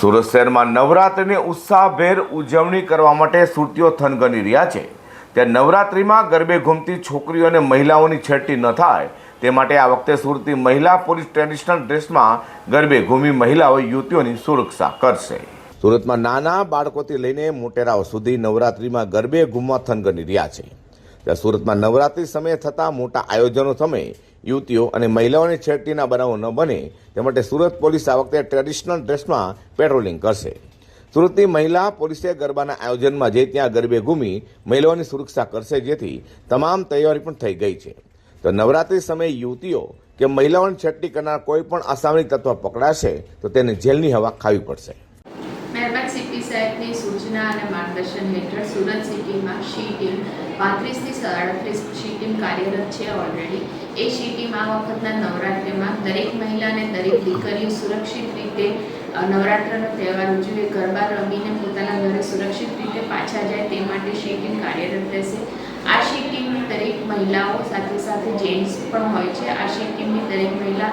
સુરત શહેરમાં નવરાત્રિની ઉત્સાહભેર ઉજવણી કરવા માટે સુરતીઓ થનગની રહ્યા છે. ત્યાં નવરાત્રિમાં ગરબે ઘૂમતી છોકરીઓ અને મહિલાઓની છેડતી ન થાય. તે માટે આ વખતે સુરતી મહિલા પોલીસ ટ્રેડિશનલ ડ્રેસમાં ગરબે ઘૂમી મહિલાઓ યુવતીઓની સુરક્ષા કરશે. સુરતમાં નાના બાળકોથી લઈને મોટેરાઓ સુધી નવરાત્રિમાં ગરબે ઘૂમવા થનગની રહ્યા છે. ત્યારે સુરતમાં નવરાત્રિ સમયે થતા મોટા આયોજનો સમયે યુવતીઓ અને મહિલાઓની છેડતીના બનાવો ન બને, તે માટે સુરત પોલીસ આ વખતે ટ્રેડિશનલ ડ્રેસમાં પેટ્રોલિંગ કરશે. સુરતની મહિલા પોલીસે ગરબાના આયોજનમાં જે ત્યાં ગરબે ઘૂમી મહિલાઓની સુરક્ષા કરશે જેથી તમામ તૈયારી પણ થઈ ગઈ છે. તો નવરાત્રિ સમયે યુવતીઓ કે મહિલાઓની છેડતી કરનાર કોઈ પણ અસામયિક તત્વ પકડાશે, તો તેને જેલની હવા ખાવી પડશે. સાહેબની સૂચના અને માર્ગદર્શન હેઠળ સુરત સિટીમાં શી ટીમ પાંત્રીસથી સાડત્રીસ શી ટીમ કાર્યરત છે ઓલરેડી એ શી ટીમ આ વખતના નવરાત્રિમાં દરેક મહિલા અને દરેક દીકરીઓ સુરક્ષિત રીતે નવરાત્રનો તહેવાર ઉજવે, ગરબા રમીને પોતાના ઘરે સુરક્ષિત રીતે પાછા જાય તે માટે શી ટીમ કાર્યરત રહેશે. આ શી ટીમની દરેક મહિલાઓ સાથે સાથે જેન્ટ્સ પણ હોય છે. આ શી ટીમની દરેક મહિલા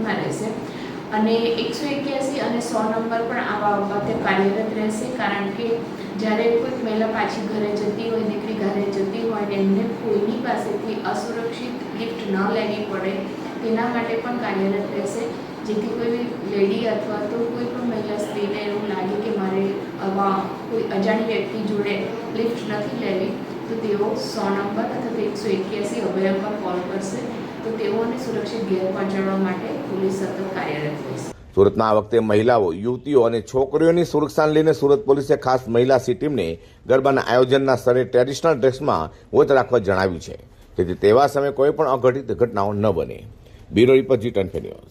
રહેશે અને એકસો એક્યાસી અને સો નંબર પણ આવા વખતે કાર્યરત રહેશે, કારણ કે જ્યારે કોઈક મહિલા પાછી ઘરે જતી હોય, દીકરી ઘરે જતી હોય ને એમને કોઈની પાસેથી અસુરક્ષિત ગિફ્ટ ન લેવી પડે, તેના માટે પણ કાર્યરત રહેશે. જેથી કોઈ લેડી અથવા તો કોઈ પણ મહિલા સ્ત્રીને એવું લાગે કે મારે આવા કોઈ અજાણી વ્યક્તિ જોડે લિફ્ટ નથી લેવી, તો તેઓ સો નંબર અથવા તો એકસો એક્યાસી અભય પર કોલ કરશે. તો તેઓને સુરક્ષિત ઘેર પહોંચાડવા માટે પોલીસ સતત કાર્યરત રહેશે. સુરતમાં આ વખતે મહિલાઓ, યુવતીઓ અને છોકરીઓની સુરક્ષાને લઈને સુરત પોલીસે ખાસ મહિલા સી ટીમને ગરબાના આયોજનના સ્થળે ટ્રેડિશનલ ડ્રેસમાં વોચ રાખવા જણાવ્યું છે. જેથી તેવા સમયે કોઈ પણ અઘટિત ઘટનાઓ ન બને. બ્યુરો રિપોર્ટ જી